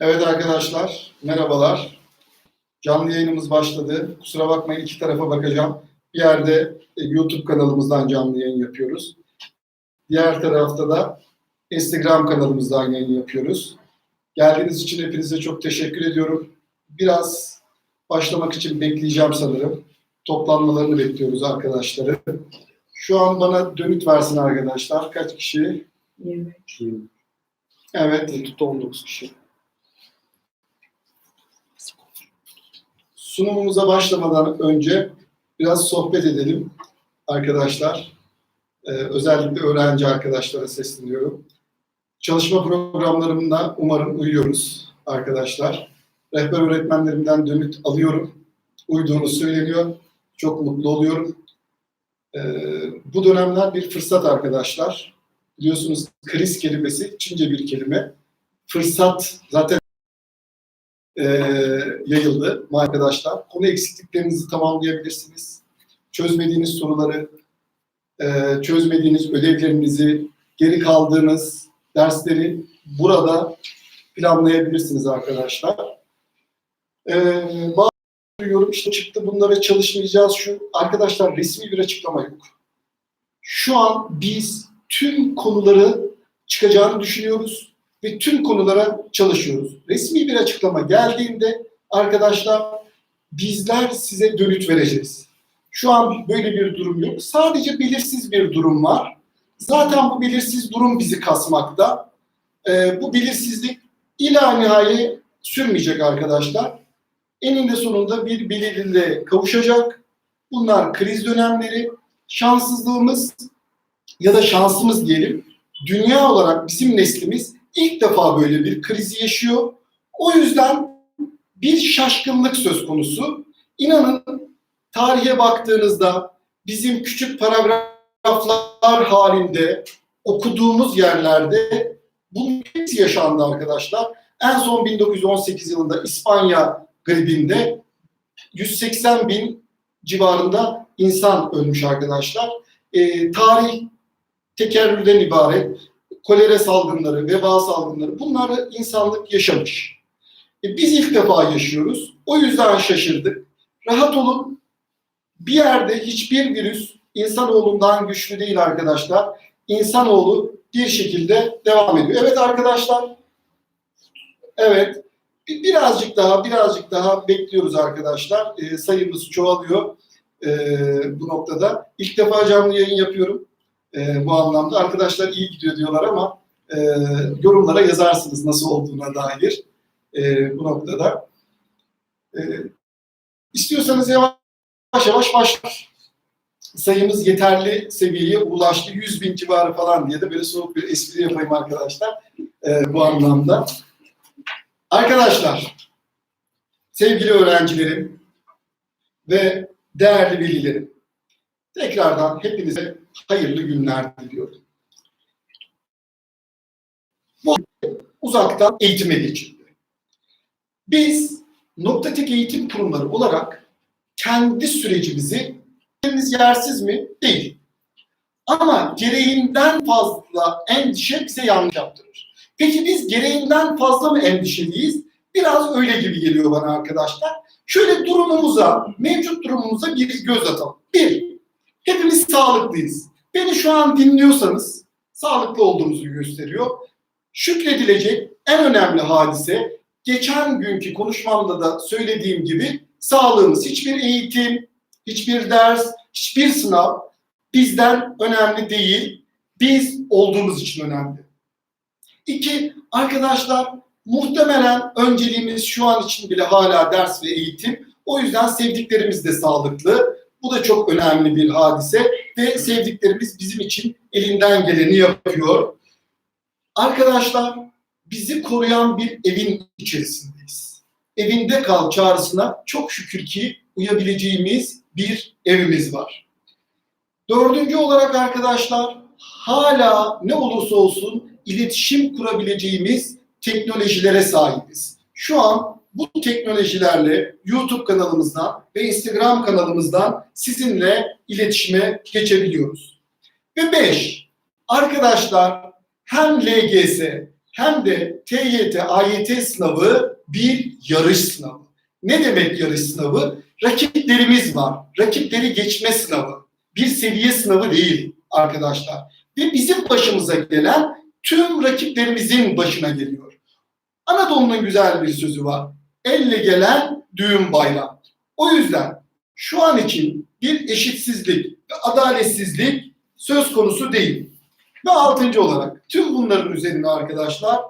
Evet arkadaşlar, merhabalar. Canlı yayınımız başladı. Kusura bakmayın iki tarafa bakacağım. Bir yerde e, YouTube kanalımızdan canlı yayın yapıyoruz. Diğer tarafta da Instagram kanalımızdan yayın yapıyoruz. Geldiğiniz için hepinize çok teşekkür ediyorum. Biraz başlamak için bekleyeceğim sanırım. Toplanmalarını bekliyoruz arkadaşları. Şu an bana dönüt versin arkadaşlar. Kaç kişi? 23. Evet. YouTube'da 19 kişi. Sunumumuza başlamadan önce biraz sohbet edelim arkadaşlar. Ee, özellikle öğrenci arkadaşlara sesleniyorum. Çalışma programlarımda umarım uyuyoruz arkadaşlar. Rehber öğretmenlerimden dönüt alıyorum. Uyduğunu söyleniyor. Çok mutlu oluyorum. Ee, bu dönemler bir fırsat arkadaşlar. Biliyorsunuz kriz kelimesi Çince bir kelime. Fırsat zaten e, yayıldı arkadaşlar. Konu eksikliklerinizi tamamlayabilirsiniz. Çözmediğiniz soruları, e, çözmediğiniz ödevlerinizi, geri kaldığınız dersleri burada planlayabilirsiniz arkadaşlar. E, bazı yorum işte çıktı bunlara çalışmayacağız şu. Arkadaşlar resmi bir açıklama yok. Şu an biz tüm konuları çıkacağını düşünüyoruz ve tüm konulara çalışıyoruz. Resmi bir açıklama geldiğinde arkadaşlar bizler size dönüt vereceğiz. Şu an böyle bir durum yok. Sadece belirsiz bir durum var. Zaten bu belirsiz durum bizi kasmakta. Ee, bu belirsizlik ila nihai sürmeyecek arkadaşlar. Eninde sonunda bir belirliliğe kavuşacak. Bunlar kriz dönemleri. Şanssızlığımız ya da şansımız diyelim. Dünya olarak bizim neslimiz ilk defa böyle bir krizi yaşıyor. O yüzden bir şaşkınlık söz konusu. İnanın tarihe baktığınızda bizim küçük paragraflar halinde okuduğumuz yerlerde bunun hepsi yaşandı arkadaşlar. En son 1918 yılında İspanya gribinde 180 bin civarında insan ölmüş arkadaşlar. Ee, tarih tekerrürden ibaret kolera salgınları, veba salgınları bunları insanlık yaşamış. E, biz ilk defa yaşıyoruz. O yüzden şaşırdık. Rahat olun. Bir yerde hiçbir virüs insanoğlundan güçlü değil arkadaşlar. İnsanoğlu bir şekilde devam ediyor. Evet arkadaşlar. Evet. Bir- Birazcık daha, birazcık daha bekliyoruz arkadaşlar. E, sayımız çoğalıyor e, bu noktada. İlk defa canlı yayın yapıyorum e, bu anlamda. Arkadaşlar iyi gidiyor diyorlar ama e, yorumlara yazarsınız nasıl olduğuna dair e, bu noktada. E, istiyorsanız yavaş yavaş başlar. Sayımız yeterli seviyeye ulaştı. 100 bin civarı falan diye de böyle soğuk bir espri yapayım arkadaşlar e, bu anlamda. Arkadaşlar, sevgili öğrencilerim ve değerli velilerim, tekrardan hepinize hayırlı günler diliyorum. Bu uzaktan eğitime geçildi. Biz noktatik eğitim kurumları olarak kendi sürecimizi kendimiz yersiz mi? Değil. Ama gereğinden fazla endişe bize yanlış yaptırır. Peki biz gereğinden fazla mı endişeliyiz? Biraz öyle gibi geliyor bana arkadaşlar. Şöyle durumumuza, mevcut durumumuza bir göz atalım. Bir, hepimiz sağlıklıyız. Beni şu an dinliyorsanız sağlıklı olduğumuzu gösteriyor. Şükredilecek en önemli hadise geçen günkü konuşmamda da söylediğim gibi sağlığımız hiçbir eğitim, hiçbir ders, hiçbir sınav bizden önemli değil. Biz olduğumuz için önemli. İki, arkadaşlar muhtemelen önceliğimiz şu an için bile hala ders ve eğitim. O yüzden sevdiklerimiz de sağlıklı. Bu da çok önemli bir hadise ve sevdiklerimiz bizim için elinden geleni yapıyor. Arkadaşlar bizi koruyan bir evin içerisindeyiz. Evinde kal çağrısına çok şükür ki uyabileceğimiz bir evimiz var. Dördüncü olarak arkadaşlar hala ne olursa olsun iletişim kurabileceğimiz teknolojilere sahibiz. Şu an bu teknolojilerle YouTube kanalımızdan ve Instagram kanalımızdan sizinle iletişime geçebiliyoruz. Ve beş, arkadaşlar hem LGS hem de TYT, AYT sınavı bir yarış sınavı. Ne demek yarış sınavı? Rakiplerimiz var. Rakipleri geçme sınavı. Bir seviye sınavı değil arkadaşlar. Ve bizim başımıza gelen tüm rakiplerimizin başına geliyor. Anadolu'nun güzel bir sözü var. Elle gelen düğün bayram. O yüzden şu an için bir eşitsizlik ve adaletsizlik söz konusu değil. Ve altıncı olarak tüm bunların üzerine arkadaşlar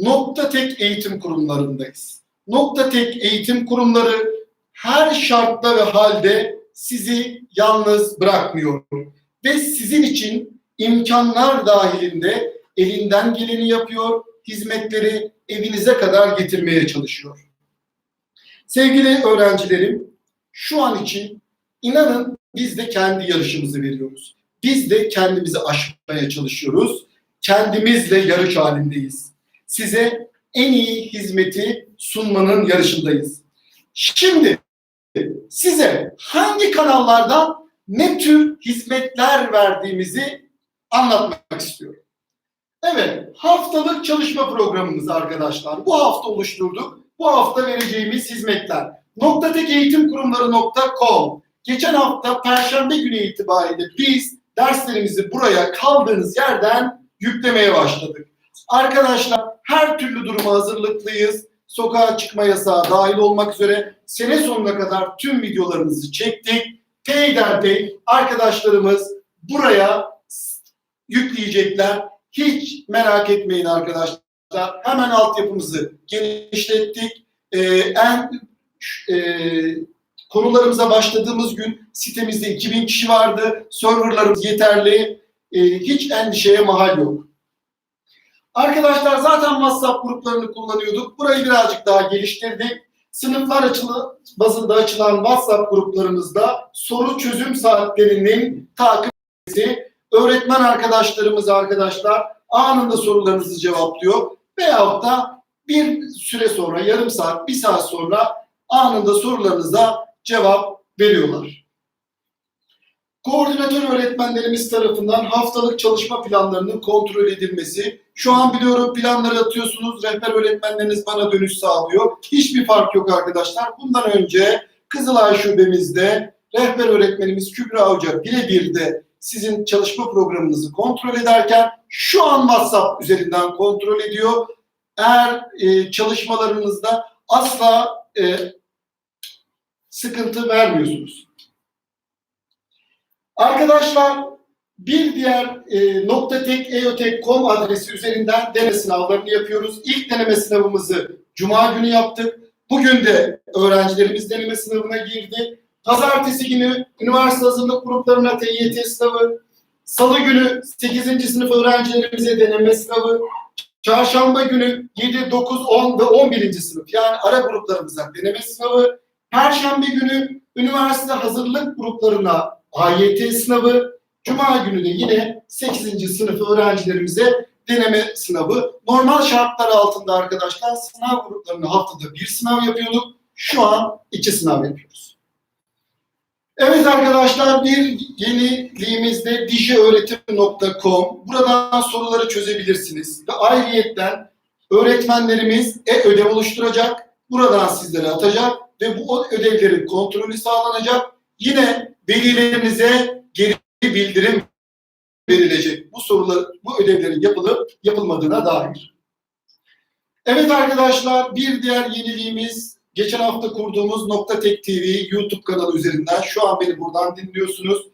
nokta tek eğitim kurumlarındayız. Nokta tek eğitim kurumları her şartta ve halde sizi yalnız bırakmıyor. Ve sizin için imkanlar dahilinde elinden geleni yapıyor, hizmetleri evinize kadar getirmeye çalışıyor. Sevgili öğrencilerim, şu an için inanın biz de kendi yarışımızı veriyoruz. Biz de kendimizi aşmaya çalışıyoruz. Kendimizle yarış halindeyiz. Size en iyi hizmeti sunmanın yarışındayız. Şimdi size hangi kanallardan ne tür hizmetler verdiğimizi anlatmak istiyorum. Evet, haftalık çalışma programımız arkadaşlar. Bu hafta oluşturduk. Bu hafta vereceğimiz hizmetler. Noktatekeğitimkurumları.com Geçen hafta Perşembe günü itibariyle biz derslerimizi buraya kaldığınız yerden yüklemeye başladık. Arkadaşlar her türlü duruma hazırlıklıyız. Sokağa çıkma yasağı dahil olmak üzere sene sonuna kadar tüm videolarımızı çektik. Peyderpey arkadaşlarımız buraya yükleyecekler. Hiç merak etmeyin arkadaşlar. Hemen altyapımızı genişlettik. Ee, en e, konularımıza başladığımız gün sitemizde 2000 kişi vardı. Serverlarımız yeterli. Ee, hiç endişeye mahal yok. Arkadaşlar zaten WhatsApp gruplarını kullanıyorduk. Burayı birazcık daha geliştirdik. Sınıflar açılı, bazında açılan WhatsApp gruplarımızda soru çözüm saatlerinin takipçisi, öğretmen arkadaşlarımız arkadaşlar anında sorularınızı cevaplıyor. Veyahut da bir süre sonra, yarım saat, bir saat sonra anında sorularınıza cevap veriyorlar. Koordinatör öğretmenlerimiz tarafından haftalık çalışma planlarının kontrol edilmesi. Şu an biliyorum planları atıyorsunuz, rehber öğretmenleriniz bana dönüş sağlıyor. Hiçbir fark yok arkadaşlar. Bundan önce Kızılay Şubemizde rehber öğretmenimiz Kübra Hoca birebir de sizin çalışma programınızı kontrol ederken şu an WhatsApp üzerinden kontrol ediyor. Eğer e, çalışmalarınızda asla e, sıkıntı vermiyorsunuz. Arkadaşlar bir diğer e, noktatek.eotek.com adresi üzerinden deneme sınavlarını yapıyoruz. İlk deneme sınavımızı Cuma günü yaptık. Bugün de öğrencilerimiz deneme sınavına girdi. Pazartesi günü üniversite hazırlık gruplarına TYT sınavı. Salı günü 8. sınıf öğrencilerimize deneme sınavı. Çarşamba günü 7, 9, 10 ve 11. sınıf yani ara gruplarımıza deneme sınavı. Perşembe günü üniversite hazırlık gruplarına AYT sınavı. Cuma günü de yine 8. sınıf öğrencilerimize deneme sınavı. Normal şartlar altında arkadaşlar sınav gruplarını haftada bir sınav yapıyorduk. Şu an iki sınav yapıyoruz. Evet arkadaşlar bir yeniliğimizde dijiöğretim.com. Buradan soruları çözebilirsiniz. Ve ayrıyetten öğretmenlerimiz e-ödev oluşturacak. Buradan sizlere atacak ve bu ödevlerin kontrolü sağlanacak. Yine velilerimize geri bildirim verilecek. Bu sorular, bu ödevlerin yapılıp yapılmadığına dair. Evet arkadaşlar bir diğer yeniliğimiz geçen hafta kurduğumuz Nokta Tek TV YouTube kanalı üzerinden şu an beni buradan dinliyorsunuz.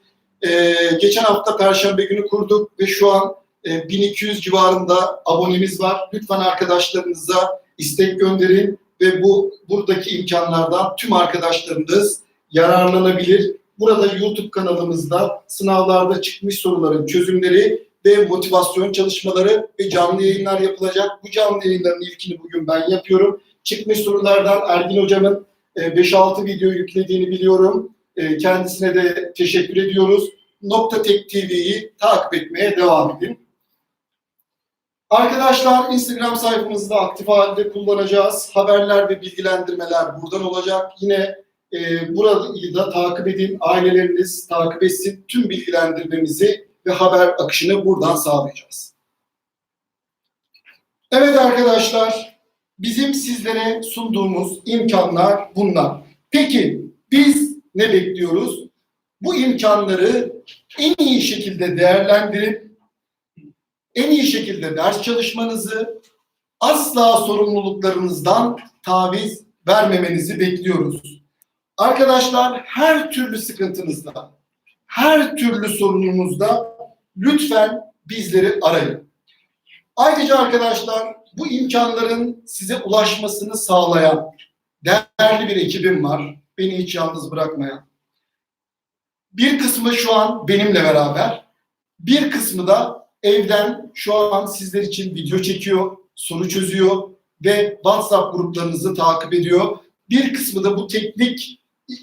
Ee, geçen hafta Perşembe günü kurduk ve şu an e, 1200 civarında abonemiz var. Lütfen arkadaşlarınıza istek gönderin ve bu buradaki imkanlardan tüm arkadaşlarınız yararlanabilir. Burada YouTube kanalımızda sınavlarda çıkmış soruların çözümleri ve motivasyon çalışmaları ve canlı yayınlar yapılacak. Bu canlı yayınların ilkini bugün ben yapıyorum. Çıkmış sorulardan Ergin Hocam'ın e, 5-6 video yüklediğini biliyorum. E, Kendisine de teşekkür ediyoruz. Nokta Tek TV'yi takip etmeye devam edin. Arkadaşlar Instagram sayfamızı da aktif halde kullanacağız. Haberler ve bilgilendirmeler buradan olacak. Yine e, burayı da takip edin. Aileleriniz takip etsin. Tüm bilgilendirmemizi ve haber akışını buradan sağlayacağız. Evet arkadaşlar, bizim sizlere sunduğumuz imkanlar bunlar. Peki biz ne bekliyoruz? Bu imkanları en iyi şekilde değerlendirip en iyi şekilde ders çalışmanızı, asla sorumluluklarınızdan taviz vermemenizi bekliyoruz. Arkadaşlar her türlü sıkıntınızda, her türlü sorunumuzda lütfen bizleri arayın. Ayrıca arkadaşlar bu imkanların size ulaşmasını sağlayan değerli bir ekibim var. Beni hiç yalnız bırakmayan. Bir kısmı şu an benimle beraber. Bir kısmı da evden şu an sizler için video çekiyor, soru çözüyor ve WhatsApp gruplarınızı takip ediyor. Bir kısmı da bu teknik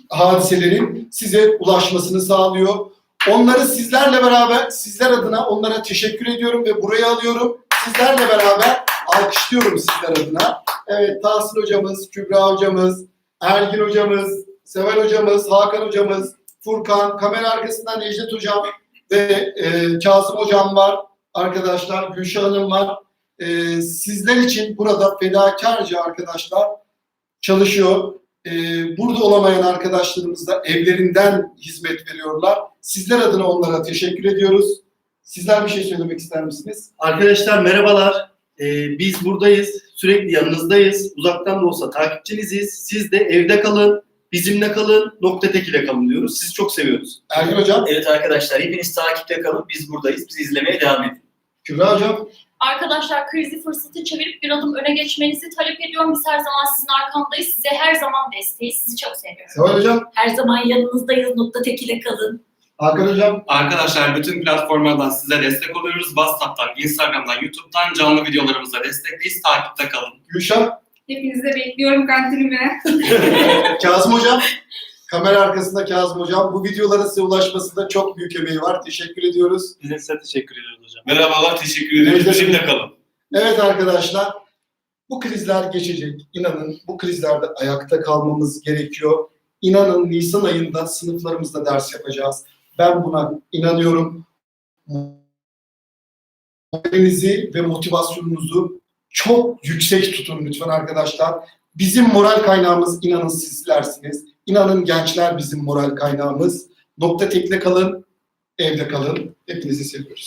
hadiselerin size ulaşmasını sağlıyor. Onları sizlerle beraber, sizler adına onlara teşekkür ediyorum ve buraya alıyorum. Sizlerle beraber alkışlıyorum sizler adına. Evet, Tahsin hocamız, Kübra hocamız, Ergin hocamız, Seval hocamız, Hakan hocamız, Furkan, kamera arkasından Necdet hocam ve e, Kazım hocam var. Arkadaşlar, Gülşah Hanım var. E, sizler için burada fedakarca arkadaşlar çalışıyor. E, burada olamayan arkadaşlarımız da evlerinden hizmet veriyorlar. Sizler adına onlara teşekkür ediyoruz. Sizler bir şey söylemek ister misiniz? Arkadaşlar merhabalar. Ee, biz buradayız. Sürekli yanınızdayız. Uzaktan da olsa takipçiniziz. Siz de evde kalın, bizimle kalın, nokta tek ile kalın diyoruz. Sizi çok seviyoruz. Ergin hocam, Evet arkadaşlar hepiniz takipte kalın. Biz buradayız. Bizi izlemeye devam edin. Kübra hocam, Arkadaşlar krizi fırsatı çevirip bir adım öne geçmenizi talep ediyorum. Biz her zaman sizin arkamdayız. Size her zaman desteğiz. Sizi çok seviyorum. Seval hocam, Her zaman yanınızdayız. Nokta tekile kalın. Hakan hocam, Arkadaşlar bütün platformlardan size destek oluyoruz. WhatsApp'tan, Instagram'dan, YouTube'dan canlı videolarımıza destekleyiz. Takipte kalın. Gülşah, Hepinizi de bekliyorum kantinime. Kazım hocam, kamera arkasında Kazım hocam. Bu videoların size ulaşmasında çok büyük emeği var. Teşekkür ediyoruz. Biz de size teşekkür ediyoruz hocam. Merhabalar, teşekkür ederiz. Bizimle kalın. Evet arkadaşlar, bu krizler geçecek. İnanın bu krizlerde ayakta kalmamız gerekiyor. İnanın Nisan ayında sınıflarımızda ders yapacağız. Ben buna inanıyorum. Moralinizi ve motivasyonunuzu çok yüksek tutun lütfen arkadaşlar. Bizim moral kaynağımız inanın sizlersiniz. İnanın gençler bizim moral kaynağımız. Nokta tekle kalın, evde kalın. Hepinizi seviyoruz.